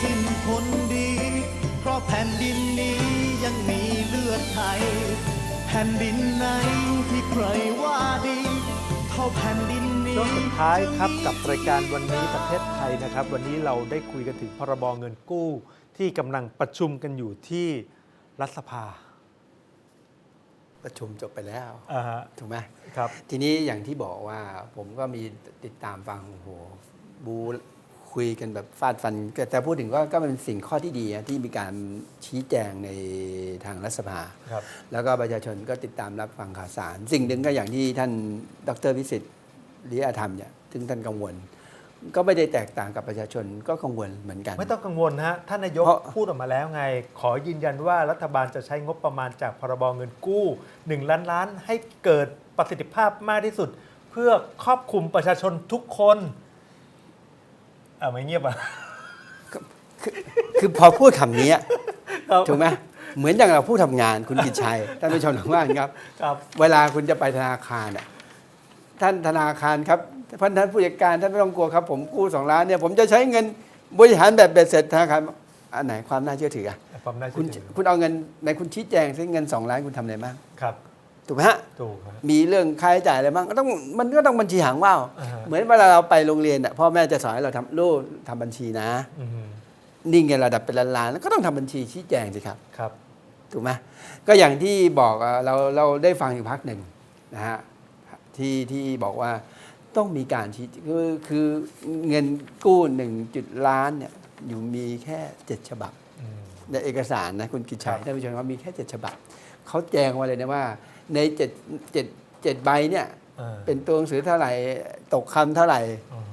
สิ้นคนดี เพราะแผ่นดินนี้ยังมีเลือดไทย แผ่นดินไหนที่ใครว่าดี เท่าแผ่นดินนี้ช่วงสุดท้ายครับกับรายการวันนี้ประเทศไทยนะครับ วันนี้เราได้คุยกันถึงพรบเงินกู้ ที่กำลังประชุมกันอยู่ที่รัฐสภาประชุมจบไปแล้วอ่าฮะถูกไหมครับ ทีนี้อย่างที่บอกว่าผมก็มีติดตามฟังโอ้โหบู คุยกันแบบฟาดฟันก็แต่พูดถึงก็ก็เป็นสิ่งข้อที่ดีนะที่มีการชี้แจงในทางรัฐสภาครับแล้วก็ประชาชนก็ติดตามรับฟังข่าวสาร สิ่งหนึ่งก็อย่างที่ท่านดรวิสิทธิ์ลิยาธรรมเนี่ยซึ่งท่านกังวล ก็ไม่ได้แตกต่างกับประชาชนก็กังวลเหมือนกัน ไม่ต้องกังวลนะฮะท่านนายกเพราะพูดออกมาแล้วไง ขอยืนยันว่ารัฐบาลจะใช้งบประมาณจากพรบเงินกู้1ล้านล้านให้เกิดประสิทธิภาพมากที่สุด เพื่อครอบคลุมประชาชนทุกคน อ่าไม่เงียบอะคือพอพูดคำนี้ครับ ถูกไหมเหมือนอย่างเราผู้ทำงานคุณกิจชัยท่านผู้ชมทางบ้านครับ ครับ เวลาคุณจะไปธนาคารอะท่านธนาคารครับท่านท่านผู้จัดการท่านไม่ต้องกลัวครับ ผมกู้สองล้านเนี่ยผมจะใช้เงินบริหารแบบเบ็ดเสร็จธนาคารอันไหนความน่าเชื่อถืออะความน่าคุเชื่ณอถือคุณเอาเงินในคุณชี้แจงซิเงินสองล้านคุณทำอะไรบ้างครับ ถูกไหมฮะถูกครับ มีเรื่องค่าใช้จ่ายอะไรบ้างก็ต้องมันก็ต้องบัญชีหางว่าวอ่าฮะ เหมือนเวลาเราไปโรงเรียนอะพ่อแม่จะสอนให้เราทำลูกทำบัญชีนะ อืมนี่เงินระดับเป็นล้านๆแล้วก็ต้องทำบัญชีชี้แจงสิครับ ครับ ถูกไหมก็อย่างที่บอกอะเราเราได้ฟังอยู่พักหนึ่งนะฮะที่ที่บอกว่าต้องมีการชี้คือคือเงินกู้หนึ่งจุดล้านเนี่ยอยู่มีแค่เจ็ดฉบับ อืม ในเอกสารนะคุณกิจชัยครับ ท่านผู้ชมว่ามีแค่เจ็ดฉบับเขาแจ้งมาเลยนะว่า ในเจ็ดเจ็ดเจ็ดใบเนี่ย อ่าเป็นตัวหนังสือเท่าไหร่ ตกคำเท่าไหร่อืม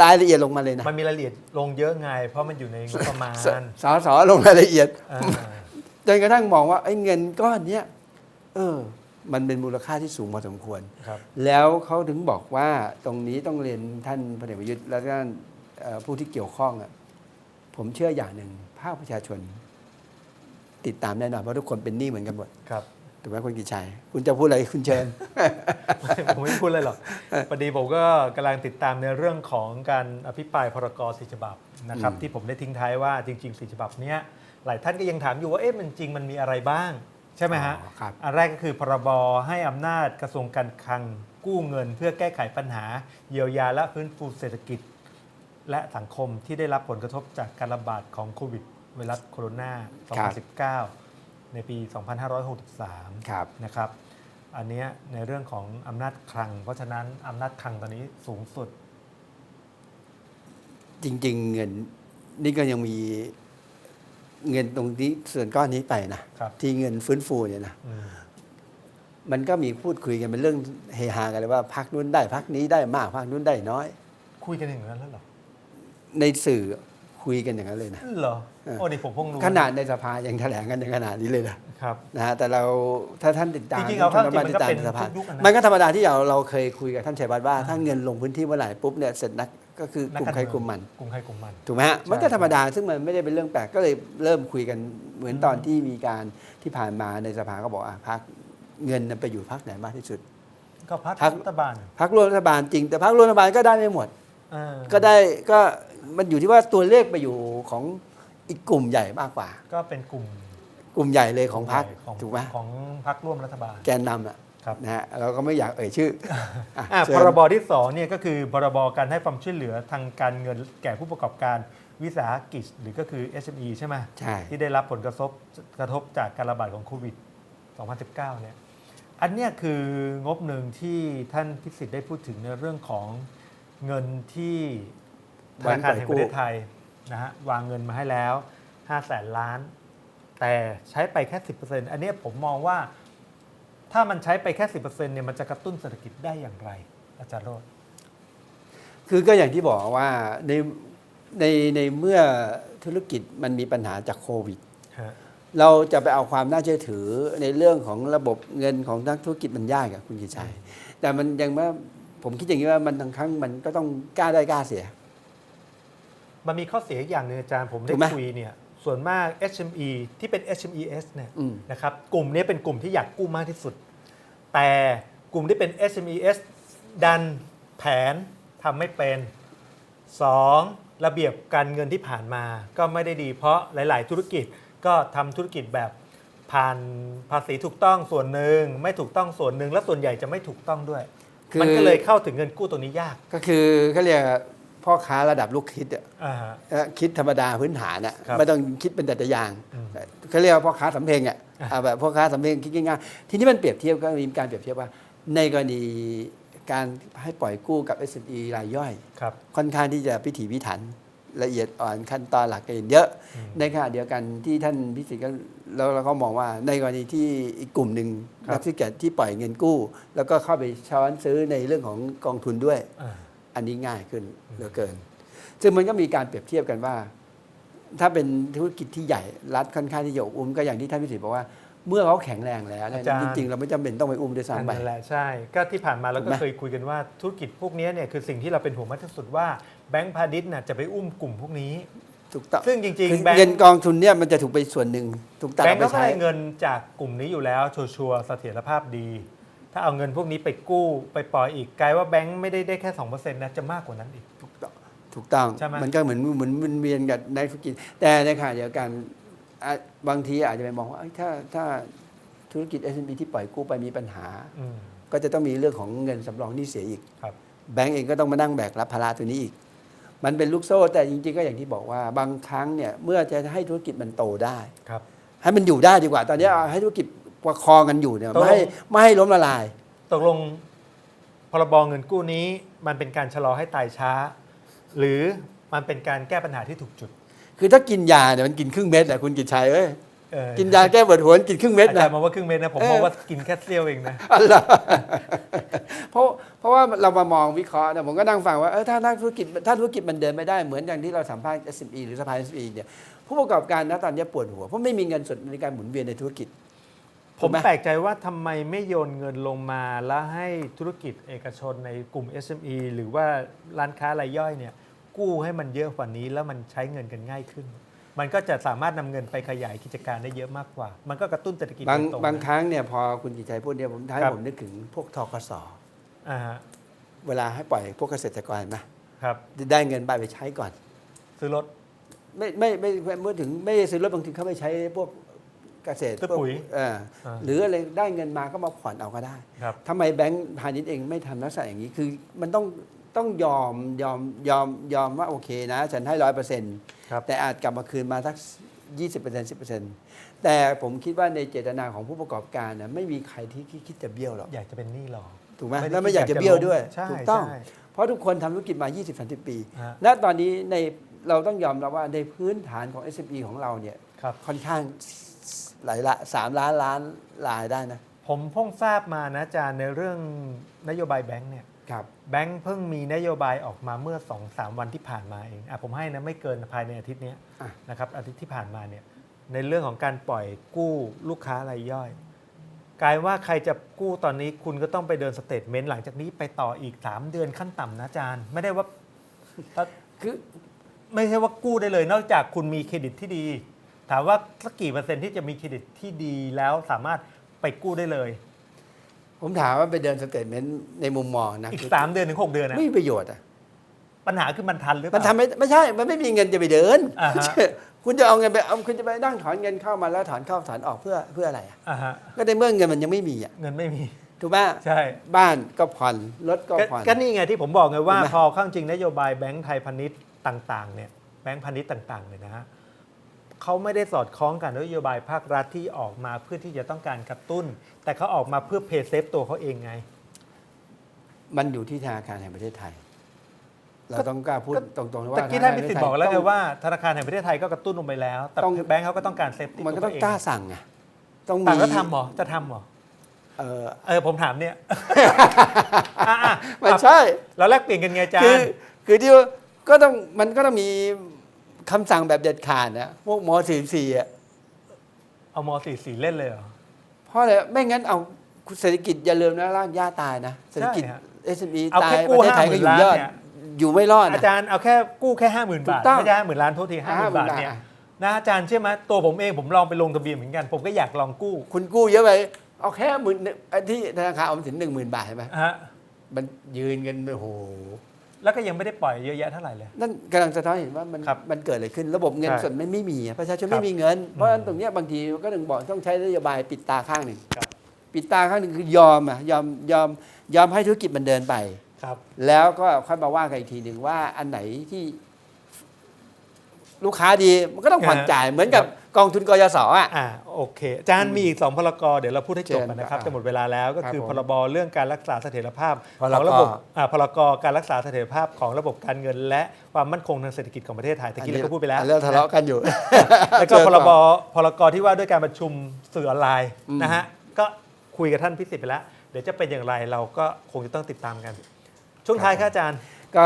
รายละเอียดลงมาเลยนะมันมีรายละเอียดลงเยอะไง เพราะมันอยู่ในงบประมาณสสสลงรายละเอียด อ่าจนกระทั่งมองว่าไอ้เงินก้อนเนี้ยเออ มันเป็นมูลค่าที่สูงพอสมควร ครับ แล้วเขาถึงบอกว่าตรงนี้ต้องเรียนท่านพลเอกประยุทธ์และท่านเอ่อผู้ที่เกี่ยวข้องอะผมเชื่ออย่างหนึ่งภาคประชาชน ติดตามแน่นอนเพราะทุกคนเป็นหนี้เหมือนกันหมด ครับ ถูกไหมคุณกิจชัย คุณจะพูดอะไรคุณเชิญ ผมไม่พูดเลยหรอกพอดีผมก็กำลังติดตามในเรื่องของการอภิปรายพรกสีฉบับนะครับอืมที่ผมได้ทิ้งท้ายว่าจริงๆสีฉบับเนี้ยหลายท่านก็ยังถามอยู่ว่าเอ๊ะมันจริงมันมีอะไรบ้าง ใช่ไหมฮะอ๋อครับอันแรกก็คือพรบให้อำนาจกระทรวงการคลังกู้เงิน เพื่อแก้ไขปัญหา เยียวยาและฟื้นฟูเศรษฐกิจ และสังคมที่ได้รับผลกระทบจากการระบาดของโควิดไวรัสโคโรนา 2019 ในปี 2563ครับนะครับอันเนี้ยในเรื่องของอำนาจคลัง เพราะฉะนั้นอำนาจคลังตอนนี้สูงสุด จริง ๆ เงินนี่ก็ยังมีเงินตรงนี้ส่วนก้อนนี้ไปนะครับที่เงินฟื้นฟูเนี่ยนะอืมมันก็มีพูดคุยกันเป็นเรื่องเฮฮากันเลยว่าพักนู้นได้พักนี้ได้มากพักนู้นได้น้อย คุยกันอย่างนั้นแล้วเหรอในสื่อ คุยกันอย่างนั้นเลยนะเหรอเออโอ้นี่ผมเพิ่งรู้ขนาดในสภายังแถลงกันอย่างขนาดนี้เลยนะครับนะฮะแต่เราถ้าท่านติดตามจริงๆเอาเข้าจริงท่มันก็เป็นติดตามในสภาทุกยุคอะนะมันก็ธรรมดาที่เราเราเคยคุยกับท่านชัยวัฒน์ว่าถ้าเงินลงพื้นที่เมื่อไหร่ปุ๊บเนี่ยเสร็จนักก็คือกลุ่มใครกลุ่มมันกลุ่มใครกลุ่มมันถูกไหมฮะมันก็ธรรมดาซึ่งมันไม่ได้เป็นเรื่องแปลกก็เลยเริ่มคุยกันเหมือนตอนที่มีการที่ผ่านมาในสภาก็บอกอะพักเงินน่ะไปอยู่พักไหนมากที่สุด ก็พักพรรครัฐบาลพักร่วมรัฐบาลจริง แต่พักร่วมรัฐบาลก็ได้ไม่หมดเออก็ได้ก็ มันอยู่ที่ว่าตัวเลขไปอยู่ของอีกกลุ่มใหญ่มากกว่า ก็เป็นกลุ่มกลุ่มใหญ่เลยของพรรคของถูกไหมของพรรคร่วมรัฐบาลแกนนำอะครับนะฮะเราก็ไม่อยากเอ่ยชื่ออะอะเชิญพรบที่2เนี่ยก็คือพรบการให้ความช่วยเหลือทางการเงินแก่ผู้ประกอบการวิสาหกิจหรือก็คือ SME ใช่ไหมใช่ที่ได้รับผลกระทบกระทบจากการระบาดของโควิด 2019 เนี่ยอันเนี้ยคืองบหนึ่งที่ท่านพิสิทธิ์ได้พูดถึงในเรื่องของเงินที่ ธนาคารแห่งประเทศไทยนะฮะวางเงินมาให้แล้ว5แสนล้าน แต่ใช้ไปแค่ 10%อันเนี้ยผมมองว่าถ้ามันใช้ไปแค่ 10%เนี่ยมันจะกระตุ้นเศรษฐกิจได้อย่างไร อาจารย์โรจน์คือก็อย่างที่บอกว่าในในในเมื่อธุรกิจมันมีปัญหาจากโควิดฮะเราจะไปเอาความน่าเชื่อถือในเรื่องของระบบเงินของนักธุรกิจมันยากอะคุณกิจชัยแต่มันยังว่าผมคิดอย่างนี้ว่ามันบางครั้งมันก็ต้องกล้าได้กล้าเสีย มันมีข้อเสียอีกอย่างหนึ่งอาจารย์ผมได้ถูกไหมคุยเนี่ยส่วนมาก SME ที่เป็น SMES เนี่ยอืม นะครับกลุ่มนี้เป็นกลุ่มที่อยากกู้มากที่สุด แต่กลุ่มที่เป็น SMES ดันแผนทำไม่เป็น 2. ระเบียบการเงินที่ผ่านมาก็ไม่ได้ดี เพราะหลาย ๆ ธุรกิจก็ทำธุรกิจแบบผ่านภาษีถูกต้องส่วนหนึ่ง ไม่ถูกต้องส่วนหนึ่ง และส่วนใหญ่จะไม่ถูกต้องด้วย คือ มันก็เลยเข้าถึงเงินกู้ตัวนี้ยาก ก็คือเขาเรียก พ่อค้าระดับลูกคิดอะอ่าฮะเอ่อคิดธรรมดาพื้นฐานอะครับไม่ต้องคิดเป็นแต่ยางอืมเขาเรียกว่าพ่อค้าสำเพ็งอะอะเอาแบบพ่อค้าสำเพ็งคิดง่ายๆทีนี้มันเปรียบเทียบก็มีการเปรียบเทียบว่า ในกรณีการให้ปล่อยกู้กับ SME รายย่อย ครับ ค่อนข้างที่จะพิถีพิถันละเอียดอ่อนขั้นตอนหลักเกณฑ์เยอะอืมในขณะเดียวกันที่ท่านพิสิทธิ์ก็แล้วเราก็มองว่าในกรณีที่อีกกลุ่มหนึ่งครับนักธุรกิจที่ปล่อยเงินกู้ แล้วก็เข้าไปช้อนซื้อในเรื่องของกองทุนด้วย อ่า อันนี้ง่ายขึ้นเหลือเกิน ซึ่งมันก็มีการเปรียบเทียบกันว่า ถ้าเป็นธุรกิจที่ใหญ่รัฐค่อนข้างที่จะอบอุ้มก็อย่างที่ท่านพิสิทธิ์บอกว่าเมื่อเขาแข็งแรงแล้วเนี่ยอาจารย์ จริงๆ เราไม่จำเป็นต้องไปอุ้มด้วยอันซ้ำไป นั้นแหละใช่ ก็ที่ผ่านมาเราถูก็กไหม เคยคุยกันว่าธุรกิจพวกนี้เนี่ยคือสิ่งที่เราเป็นห่วงมากที่สุดว่าแบงก์พาณิชย์น่ะจะไปอุ้มกลุ่มพวกนี้ ถูกต้องซึ่งจริงคือๆแบงเงินก์กองทุนเนี่ยมันจะถูกไปส่วนหนึ่งถูกตัดแบองอกก์ไปก็ใช้ ได้เงินจากกลุ่มนี้อยู่แล้วชัวร์ๆเสถียรภาพดี ถ้าเอาเงินพวกนี้ไปกู้ไปปล่อยอีกกลายว่าแบงก์ไม่ได้ได้แค่2%นะจะมากกว่านั้นอีก ถูกต้องถูกต้องใช่ไหม มันก็เหมือนเหมือนวนเวียนกับในธุรกิจ แต่ในขณะเดียวกันอะบางทีอาจจะไปมองว่าเอ้ยถ้าถ้าธุรกิจ SME ที่ปล่อยกู้ไปมีปัญหา อืมก็จะต้องมีเรื่องของเงินสำรองหนี่เสียอีก ครับ แบงก์เองก็ต้องมานั่งแบกรับภาระตัวนี้อีก มันเป็นลูกโซ่แต่จริงๆก็อย่างที่บอกว่าบางครั้งเนี่ยเมื่อจะให้ธุรกิจมันโตได้ ครับ ให้มันอยู่ได้ดีกว่า ตอนนี้เอาให้ธุรกิจ ประคองกันอยู่เนี่ยตกลงไม่ให้ไม่ให้ล้มละลาย ตกลงพรบเงินกู้นี้มันเป็นการชะลอให้ตายช้า หรือมันเป็นการแก้ปัญหาที่ถูกจุด คือถ้ากินยาเนี่ยมันกินครึ่งเม็ดแต่คุณกินชัยเอ้ยเออกินยาแก้ปวดหัวกินครึ่งเม็ดอาจารนะย์มองว่าครึ่งเม็ดนะผมเออมองว่ากินแค่เสี้ยวเองนะอันละเพราะเพราะว่าเรามามองวิเคราะห์เนี่ยผมก็นั่งฟังว่าเออถ้านักธุรกิจถ้าธุรกิจมันเดินไม่ได้เหมือนอย่างที่เราสัมภาษณ์ SME หรือสภา SME เนี่ยผู้ประกอบการนะตอนนี้ปวดหัวเพราะไม่มีเงินสดในการหมุนเวียนในธุรกิจ ผถูมกไหมแปลกใจว่าทำไมไม่โยนเงินลงมาแล้วให้ธุรกิจเอกชนในกลุ่ม SME หรือว่าร้านค้ารายย่อยเนี่ยกู้ให้มันเยอะกว่านี้แล้วมันใช้เงินกันง่ายขึ้น มันก็จะสามารถนำเงินไปขยายกิจการได้เยอะมากกว่า มันก็กระตุ้นเศรษฐกิจบางโดยตรงบางนะครั้งเนี่ยพอคุณกิจชัยพูดเนี่ยผมท้ายครับ ผมนึกถึงพวกทกสอ่าฮะเวลาให้ปล่อยพวกเกษตรกรเห็นไหมครับ ได้เงินไปไปใช้ก่อน ซื้อรถ ไม่ไม่ไม่ไม่เมื่อถึงไม่ได้ซื้อรถบางทีเขาไปใช้พวก เกษตรซื้อพวกปุ๋ยเอออ่าหรืออะไรได้เงินมาก็มาผ่อนเอาก็ได้ครับ ทำไมแบงก์พาณิชย์เองไม่ทำลักษณะอย่างนี้คือมันต้องต้องยอมยอมยอมยอมว่าโอเคนะ ฉันให้ร้อยเปอร์เซ็นต์ ครับ แต่อาจกลับมาคืนมาสักยี่สิบเปอร์เซ็นต์สิบเปอร์เซ็นต์แต่ผมคิดว่าในเจตนาของผู้ประกอบการนะไม่มีใครที่คิดจะเบี้ยวหรอก อยากจะเป็นหนี้หรอถูกไหมไม่ได้แล้วไม่อยากจะเบี้ยวด้วย ใช่ถูกต้อง ใช่ เพราะทุกคนทำธุรกิจมา 20-30 ปี ฮะ ณตอนนี้ใน เราต้องยอมรับว่าในพื้นฐานของ SME ของเราเนี่ยครับ ค่อนข้างหลายละสามล้านล้านรายได้นะผมเพิ่งทราบมานะอาจารย์ในเรื่องนโยบายแบงค์เนี่ยครับแบงค์เพิ่งมีนโยบายออกมาเมื่อ2อสวันที่ผ่านมาเองอะผมให้นะไม่เกินภายในอาทิตย์เนี้ยอะนะครับอาทิตย์ที่ผ่านมาเนี่ยในเรื่องของการปล่อยกู้ลูกค้ารายย่อย กลายว่าใครจะกู้ตอนนี้คุณก็ต้องไปเดินสเตทเมนต์หลังจากนี้ไปต่ออีก 3 เดือนขั้นต่ำนะอาจารย์ ไม่ได้ว่า คือ ไม่ใช่ว่ากู้ได้เลย นอกจากคุณมีเครดิตที่ดี ถามว่าสักกี่เปอร์เซ็นต์ที่จะมีเครดิตที่ดีแล้วสามารถไปกู้ได้เลย ผมถามว่าไปเดินสเตทเมนต์ในมุมมองนะอีกคือ3เดือนถึง 6 เดือนนะไม่มีประโยชน์อะปัญหาคือมันทันหรือเปมันล่า ทำไม่ไม่ใช่ มันไม่มีเงินจะไปเดิน อ่าฮะ คุณจะเอาเงินไปเอาคุณจะไปนั่งถอนเงินเข้ามาแล้วถอนเข้าถอนออกเพื่อเพื่ออะไรอะอ่าฮะก็ในเมื่อเงินมันยังไม่มีอะเงินไม่มี ถูกไหมใช่ บ้านก็ผ่อนรถก็ก็ผ่อน ก็นี่ไงที่ผมบอกไงว่า เห็นไหม พอเข้าจริงนโยบายแบงก์ไทยพาณิชย์ ต่างๆเนี่ยแบงก์พาณิชย์ต่างๆเนี่ยนะฮะเขาไม่ได้สอดคล้องกับนโยบายภาครัฐที่ออกมาเพื่อที่จะต้องการกระตุ้น แต่เขาออกมาเพื่อเพย์เซฟตัวเขาเองไง มันอยู่ที่ธนาคารแห่งประเทศไทย เราต้องกล้าพูดก็ตรงๆว่าตะกี้ท่านพิสิทธิ์บอกแล้วไงต้องว่าธนาคารแห่งประเทศไทยก็กระตุ้นลงไปแล้ว แต่ต้องแบงก์เขาก็ต้องการเซฟตี้มันก็ตัวต้องเองกล้าสั่งไงต้องมีต่างก็ทำเหรอจะทำเหรอเออเออผมถามเนี่ยอะอะมันใช่ เราแลกเปลี่ยนกันไงอาจารคือย์คือที่ว่า ก็ต้องมันก็ต้องมีคำสั่งแบบเด็ดขาดนะพวกมสี่สี่อะเอามสี่สี่เล่นเลยเหรอ เพราะอะไรไม่งั้นเอาเศรษฐกิจอย่าลืมนะร่างย่าตายนะเศรษฐกิจใช่ฮะ SME เอาตาแค่ยกู้ประเทศไทยก็อยู่50,000ยอด ล้านเนี่ย อยู่ไม่รอดอานะ จารย์เอาแค่กู้แค่ห้าหมื่นถูบากท ต้องไม่ใช่ห้าหมื่นล้านโทษทีห้าหมื่นบาท50,000เนี่ยอะนะอาจารย์เชื่อไหมตัวผมเองผมลองไปลงทะเบียนเหมือนกัน ผมก็อยากลองกู้คุณกู้เยอะไปเอาแค่หมื่นไอ้ที่ธนาคารออมสินหนึ่งหมื่นบาทใช่ไหมฮะมันยืนกันโอ้โห แล้วก็ยังไม่ได้ปล่อยเยอะแยะเท่าไหร่เลย นั่นกำลังสะท้อนเห็นว่ามันครับมันเกิดอะไรขึ้น ระบบเงินใช่สดมันไม่มีอะประชาชนครัไม่บมีเงิน เพราะฉะนั้นตรงเนี้ยบางทีก็ถึงบอกต้องใช้นโยบายปิดตาข้างหนึ่ง ครับปิดตาข้างหนึ่งคือยอมอะยอมยอมยอมให้ธุรกิจมันเดินไป ครับแล้วก็ค่อยมาว่ากันอีกทีหนึ่งว่าอันไหนที่ลูกค้าดีมันก็ต้องผ่อนจ่ายเหมือนกับ กองทุนกยศอะ อ่าโอเคอาจารย์มีอีกสองพรกเดี๋ยวเราพูดให้จบกันนะครับเชิญจะหมดเวลาแล้วก็ครับคือผมพรบเรื่องการรักษาเสถียรภาพพรกของระบบอ่าพรกการรักษาเสถียรภาพของระบบการเงิน และความมั่นคงทางเศรษฐกิจของประเทศไทยตะกี้เราก็พูดไปแล้วอันนี้เราทะเลาะกันอยู่ แล้วก็เชิญพรบต่อพรกที่ว่าด้วยการประชุมสื่อออนไลน์อืมนะฮะก็คุยกับท่านพิสิทธิ์ไปแล้ว เดี๋ยวจะเป็นอย่างไรเราก็คงจะต้องติดตามกัน ช่วงท้ายครับอาจารย์ ก็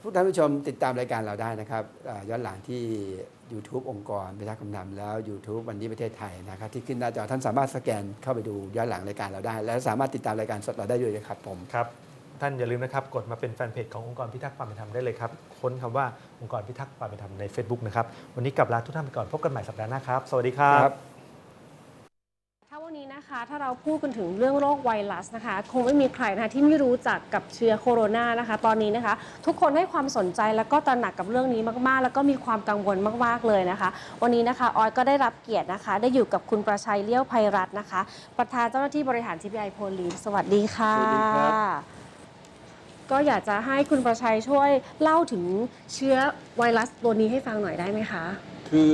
ผู้ท่านผู้ชมติดตามรายการเราได้นะครับอ่าย้อนหลังที่ YouTube องค์กรพิทักษ์คำนำแล้ว YouTube วันนี้ประเทศไทยนะครับที่ขึ้นหน้าจอท่านสามารถสแกนเข้าไปดูย้อนหลังรายการเราได้ และสามารถติดตามรายการสดเราได้ด้วยนะครับผมครับท่านอย่าลืมนะครับกดมาเป็นแฟนเพจขององค์กรพิทักษ์ความเป็นธรรมได้เลยครับค้นคำว่าองค์กรพิทักษ์ความเป็นธรรมใน Facebook นะครับวันนี้กลับลาทุกท่านไปก่อนพบกันใหม่สัปดาห์หน้าครับ สวัสดีครับถ้าวั นนี้นะคะ ถ้าเราพูดกันถึงเรื่องโรคไวรัสนะคะ คงไม่มีใครนะคะที่ไม่รู้จักกับเชื้อโคโรนานะคะ ตอนนี้นะคะ ทุกคนให้ความสนใจแล้วก็ตระหนักกับเรื่องนี้มากๆ แล้วก็มีความกังวลมากๆเลยนะคะ วันนี้นะคะออยก็ได้รับเกียรตินะคะ ได้อยู่กับคุณประชัยเลี้ยวภัยรัตน์นะคะ ประธานเจ้าหน้าที่บริหาร TPI โพลีสวัสดีค่ะสวัสดีครับ ก็อยากจะให้คุณประชัยช่วยเล่าถึงเชื้อไวรัสตัวนี้ให้ฟังหน่อยได้ไหมคะ คือ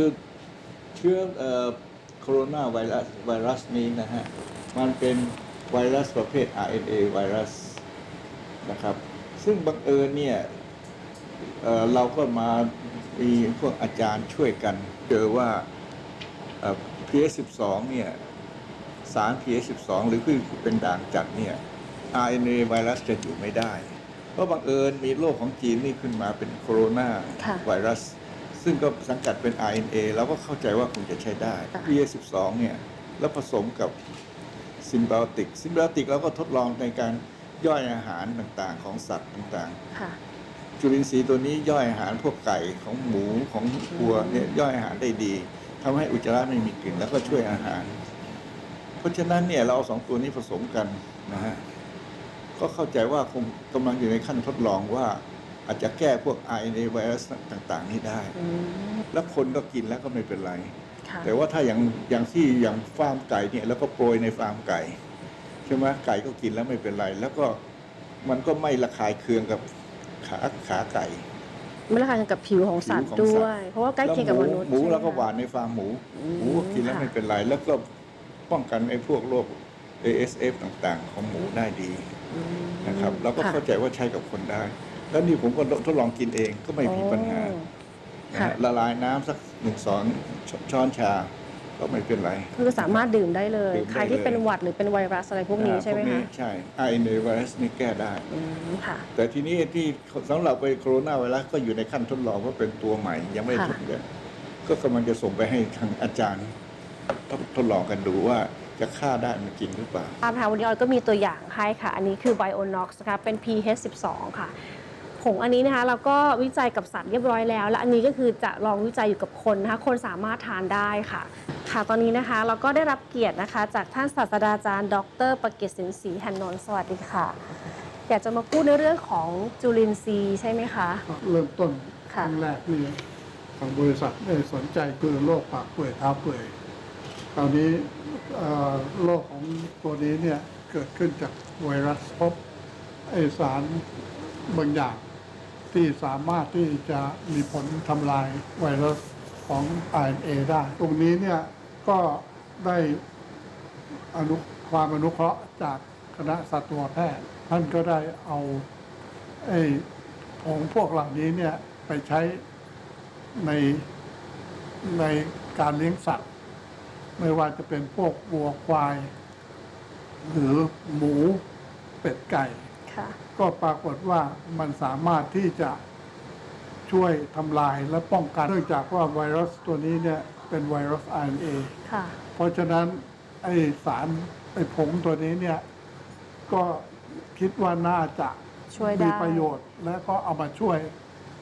เชื้อโค โรนาไวรัสไวรัสนี้นะฮะ มันเป็นไวรัสประเภท RNA ไวรัสนะครับ ซึ่งบังเอิญเนี่ยเเราก็มามีพวกอาจารย์ช่วยกัน เจอว่าเอ่อ PS12 เนี่ยสาร PS12 หรือคือเป็นด่างจัดเนี่ย RNA ไวรัสจะอยู่ไม่ได้ เพราะบังเอิญมีโรคของจีนนี่ขึ้นมาเป็นโคโรนาไวรัส ซึ่งก็สังกัดเป็น RNA เราก็เข้าใจว่าคงจะใช้ได้ค่ะ PA12 เนี่ยแล้วผสมกับซิมไบโอติกซิมไบโอติกเราก็ทดลองในการย่อยอาหารต่างๆ ของสัตว์ต่างค่ะๆ จุลินทรีย์ตัวนี้ย่อยอาหารพวกไก่ของหมูของวัวเนี่ยย่อยอาหารได้ดีทำให้อุจจาระไม่มีกลิ่นแล้วก็ช่วยอาหาร เพราะฉะนั้นเนี่ยเราเอาสองตัวนี้ผสมกันนะฮะก็เข้าใจว่าคงกำลังอยู่ในขั้นทดลองว่า อาจจะแก้พวก RNA ไวรัสต่างๆ นี้ได้อืมแล้วคนก็กินแล้วก็ไม่เป็นไรค่ะแต่ว่าถ้าอย่างอย่างที่อย่างฟาร์มไก่เนี่ยแล้วก็โปรยในฟาร์มไก่ใช่ไหมไก่ก็กินแล้วไม่เป็นไร แล้วก็มันก็ไม่ระคายเคืองกับขาขาไก่ไม่ละกันกับผิวของสัตว์ผิวของด้สัวตว์ยเพราะว่าใกล้เคียงกับมนุษย์หมูใช่ไหแล้วก็คะหวานในฟาร์มหมูอืมหมูก็กินแล้วค่ะไม่เป็นไร แล้วก็ป้องกันไอ้พวกโรค ASF ต่างๆ ของหมูได้ดีอืมนะครับเราก็ค่ะเข้าใจว่าใช้กับคนได้ แล้วนี่ผมก็ทดลองกินเองก็ไม่มีปัญหาโอ้นะค่ะฮะละลายน้ำสักหนึ่งสองช้อนชา ก็ไม่เป็นไร คือสามารถดื่มได้เลย ดื่มได้ใครที่เลยเป็นหวัดหรือเป็นไวรัสอะไรพวกนี้ใช่ไหมอ่าพวคะใช่ RNA ไวรัสนี่แก้ได้ อืมค่ะ แต่ทีนี้ที่สำหรับไปโคโรนาไวรัสก็อยู่ในขั้นทดลองว่าเป็นตัวใหม่ ยังไม่ได้ค่ะทดลองก็กำลังจะส่งไปให้ทางอาจารย์ทดทดลองกันดูว่าจะฆ่าได้มันจริงหรือเปล่าตามค่ะวันนี้ออยก็มีตัวอย่างให้ค่ะ อันนี้คือ Bionox นะคะเป็น pH 12 ค่ะ ผงอันนี้นะคะเราก็วิจัยกับสัตว์เรียบร้อยแล้ว และอันนี้ก็คือจะลองวิจัยอยู่กับคนนะคะคนสามารถทานได้ค่ะ ค่ะตอนนี้นะคะเราก็ได้รับเกียรตินะคะ จากท่านศาสตราจารย์ ดร ประกิตสินศรีหันนนท์สวัสดีค่ะ อยากจะมาพูดในเรื่องของจุลินทรีย์ใช่ไหมคะ เริ่มต้นคค่ะรั้งแรกนี่ทางบริษัทได้สนใจคือโรคปากเปื่อยเท้าเปื่อยคราวนี้เอ่อโรคของตัวนี้เนี่ยเกิดขึ้นจากไวรัสพบไอสารบางอย่าง ที่สามารถที่จะมีผลทำลายไวรัสของ RNA ได้ ตรงนี้เนี่ยก็ได้อนุความอนุเคราะห์จากคณะสัตวแพทย์ ท่านก็ได้เอาไอ้ผงพวกเหล่านี้เนี่ยไปใช้ในในการเลี้ยงสัตว์ ไม่ว่าจะเป็นพวกวัวควาย หรือหมูเป็ดไก่ ค่ะ ก็ปรากฏว่ามันสามารถที่จะช่วยทำลายและป้องกันเนื่องจากว่าไวรัสตัวนี้เนี่ยเป็นไวรัส RNA ค่ะ เพราะฉะนั้นไอสารไอผงตัวนี้เนี่ยก็คิดว่าน่าจะช่วยได้มีประโยชน์ และก็เอามาช่วย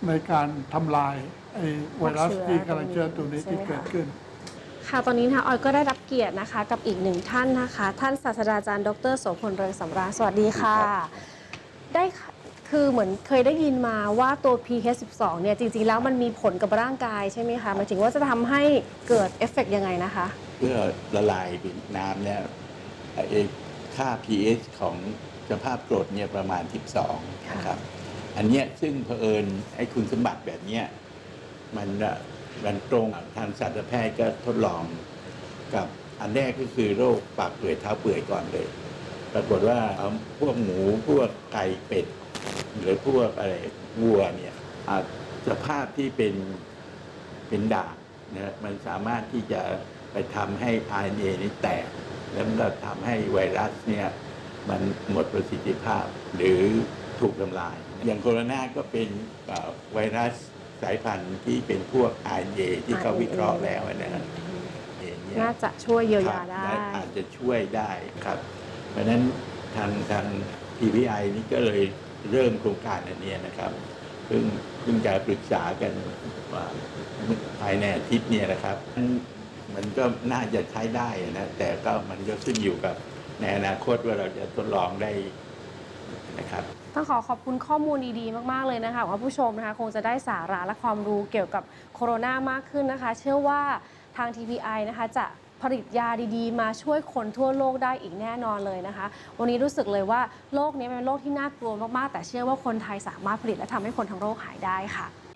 ในการทำลายไอไวรัสพวกเชื้อที่กำลังเชื้อตัวนี้ใช่ที่ไหมคะเกิดขึ้น ค่ะตอนนี้นะคะออยก็ได้รับเกียรตินะคะ กับอีกหนึ่งท่านนะคะ ท่านศาสตราจารย์ดรโสพลเรืองสำราญสวัสดีค่ะ ได้คือเหมือนเคยได้ยินมาว่าตัว PH12 เนี่ยจริงๆ แล้วมันมีผลกับร่างกายใช่ไหมคะหมายถึงว่าจะทำให้เกิดเอฟเฟกต์ยังไงนะคะเพื่อละลายเป็นน้ำเนี่ยเอ่อค่า pH ของสภาพกรดเนี่ยประมาณ 12 นะครับ อันเนี้ยซึ่งเผอิญไอ้คุณสมบัติแบบเนี้ยมันเอ่อมันตรงทางสัตวแพทย์ก็ทดลองกับอันแรกก็คือโรคปากเปื่อยเท้าเปื่อยก่อนเลย ปรากฏว่าเอาพวกหมูพวกไก่เป็ด หรือพวกอะไรวัวเนี่ยอะสภาพที่เป็นเป็นด่างนะมันสามารถที่จะไปทำให้ RNA นี้แตก แล้วมันก็ทำให้ไวรัสเนี่ยมันหมดประสิทธิภาพหรือถูกทำลาย อย่างโคโรนาก็เป็นเอ่อไวรัสสายพันธุ์ที่เป็นพวก RNA ที่เขาวิเคราะห์แล้วนะฮะเองเนี่ยน่าจะช่วยเยียวยาครับได้และอาจจะช่วยได้ครับ เพราะฉะนั้นทางทาง PVI นี่ก็เลยเริ่มโครงการอันนี้นะครับเพิ่งเพิ่งจะปรึกษากันว่าภายในอาทิตย์เนี่ยนะครับมันมันก็น่าจะใช้ได้นะ แต่ก็มันก็ขึ้นอยู่กับในอนาคตว่าเราจะทดลองได้นะครับต้องขอขอบคุณข้อมูลดีๆ มาก ๆ เลยนะคะว่าผู้ชมนะคะคงจะได้สาระและความรู้เกี่ยวกับโคโรนามากขึ้นนะคะ เชื่อว่าทาง TPI นะคะจะ ผลิตยาดีๆ มาช่วยคนทั่วโลกได้อีกแน่นอนเลยนะคะ วันนี้รู้สึกเลยว่าโลกนี้เป็นโลกที่น่ากลัวมากๆ แต่เชื่อว่าคนไทยสามารถผลิตและทำให้คนทั้งโลกหายได้ค่ะ